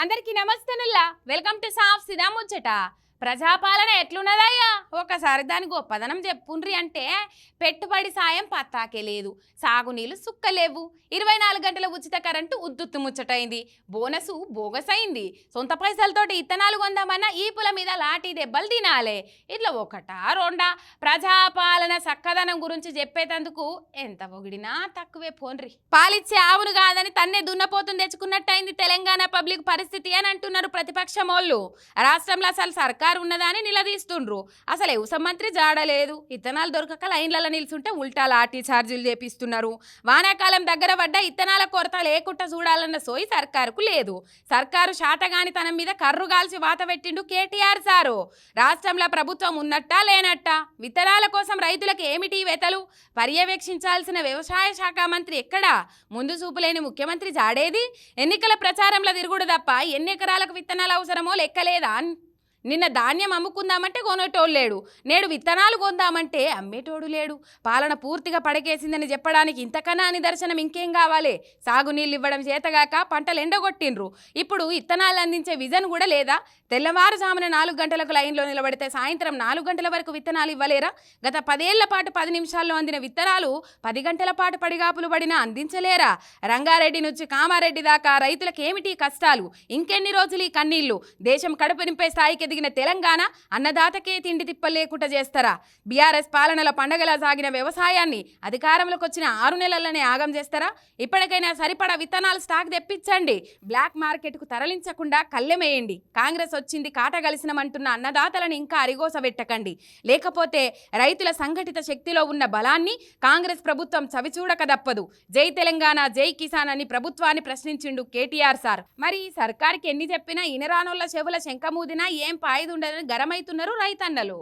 అందరికీ నమస్తేనుల్లా welcome to సాఫ్ సిదా ముచ్చట ప్రజాపాలన ఎట్లున్నదయ్యా? ఒకసారి దాని గొప్పదనం చెప్పుండ్రి అంటే పెట్టుబడి సాయం పత్తాకే లేదు. సాగునీళ్ళు సుక్కలేవు. ఇరవై నాలుగు గంటల ఉచిత కరెంటు ఉద్దుత్తు ముచ్చటైంది. బోనసు బోగస్ అయింది సొంత పైసలతోటి ఇత్తనాలు కొందామన్నా ఈ పుల మీద లాఠీ దెబ్బలు తినాలే. ఇట్లా ఒకటా రెండా? ప్రజాపాలన చక్కదనం గురించి చెప్పేటందుకు ఎంత పొగిడినా తక్కువే పోన్రి. పాలిచ్చే ఆవును కాదని తన్నే దున్నపోతుంది తెచ్చుకున్నట్టయింది తెలంగాణ పబ్లిక్ పరిస్థితి అని అంటున్నారు ప్రతిపక్షం వాళ్ళు రాష్ట్రంలో అసలు సర్కారు ఉన్నదా అని నిలదీస్తుండ్రు. అసలు వ్యవసాయ మంత్రి జాడలేదు. ఇత్తనాలు దొరకక లైన్లలో నిల్చుంటే ఉల్టా లాఠీ ఛార్జీలు చేపిస్తున్నారు. వానాకాలం దగ్గర పడ్డ ఇత్తనాల కొరత లేకుండా చూడాలన్న సోయి సర్కారుకు లేదు. సర్కారు శాతగాని తన మీద కర్రు గాల్చి వాత పెట్టిండు కేటీఆర్ సారు. రాష్ట్రంలో ప్రభుత్వం ఉన్నట్టా లేనట్టా? విత్తనాల కోసం రైతులకు ఏమిటి వెతలు? పర్యవేక్షించాల్సిన వ్యవసాయ శాఖ మంత్రి ఎక్కడా? ముందు చూపులేని ముఖ్యమంత్రి జాడేది? ఎన్నికల ప్రచారంలో తిరుగుడు తప్ప ఎన్ని ఎకరాలకు విత్తనాలు అవసరమో లెక్కలేదా? నిన్న ధాన్యం అమ్ముకుందామంటే కొనేటోడు లేడు. నేడు విత్తనాలు కొందామంటే అమ్మేటోడు లేడు. పాలన పూర్తిగా పడకేసిందని చెప్పడానికి ఇంతకన్నా నిదర్శనం ఇంకేం కావాలి? సాగునీళ్ళు ఇవ్వడం చేతగాక పంటలు ఎండగొట్టిండ్రు. ఇప్పుడు విత్తనాలు అందించే విజన్ కూడా లేదా? తెల్లవారుజామున నాలుగు గంటలకు లైన్లో నిలబడితే సాయంత్రం నాలుగు గంటల వరకు విత్తనాలు ఇవ్వలేరా? గత పదేళ్ళ పాటు పది నిమిషాల్లో అందిన విత్తనాలు పది గంటల పాటు పడిగాపులు పడినా అందించలేరా? రంగారెడ్డి నుంచి కామారెడ్డి దాకా రైతులకు ఏమిటి కష్టాలు? ఇంకెన్ని రోజులు ఈ కన్నీళ్ళు దేశం కడుపు నింపే స్థాయికి ఎదిగిన తెలంగాణ అన్నదాతకే తిండి తిప్పలేకుండా చేస్తారా? బీఆర్ఎస్ పాలనలో పండగలా సాగిన వ్యవసాయాన్ని అధికారంలోకి వచ్చిన ఆరు నెలల్లోనే ఆగం చేస్తారా? ఇప్పటికైనా సరిపడా విత్తనాలు స్టాక్ తెప్పించండి. బ్లాక్ మార్కెట్కు తరలించకుండా కళ్ళెమేయండి. కాంగ్రెస్ వచ్చింది కాటగలిసినమంటున్న అన్నదాతలను ఇంకా అరిగోసబెట్టకండి. లేకపోతే రైతుల సంఘటిత శక్తిలో ఉన్న బలాన్ని కాంగ్రెస్ ప్రభుత్వం చవిచూడక దప్పదు జై తెలంగాణ జై కిసాన్ అని ప్రభుత్వాన్ని ప్రశ్నించిండు కేటీఆర్ సార్. మరి ఈ సర్కార్కి ఎన్ని చెప్పినా ఇనరానోళ్ళ చెవుల శంకమూదినా ఏం పాయిదు ఉండదని గరమైతున్నారు రైతన్నలు.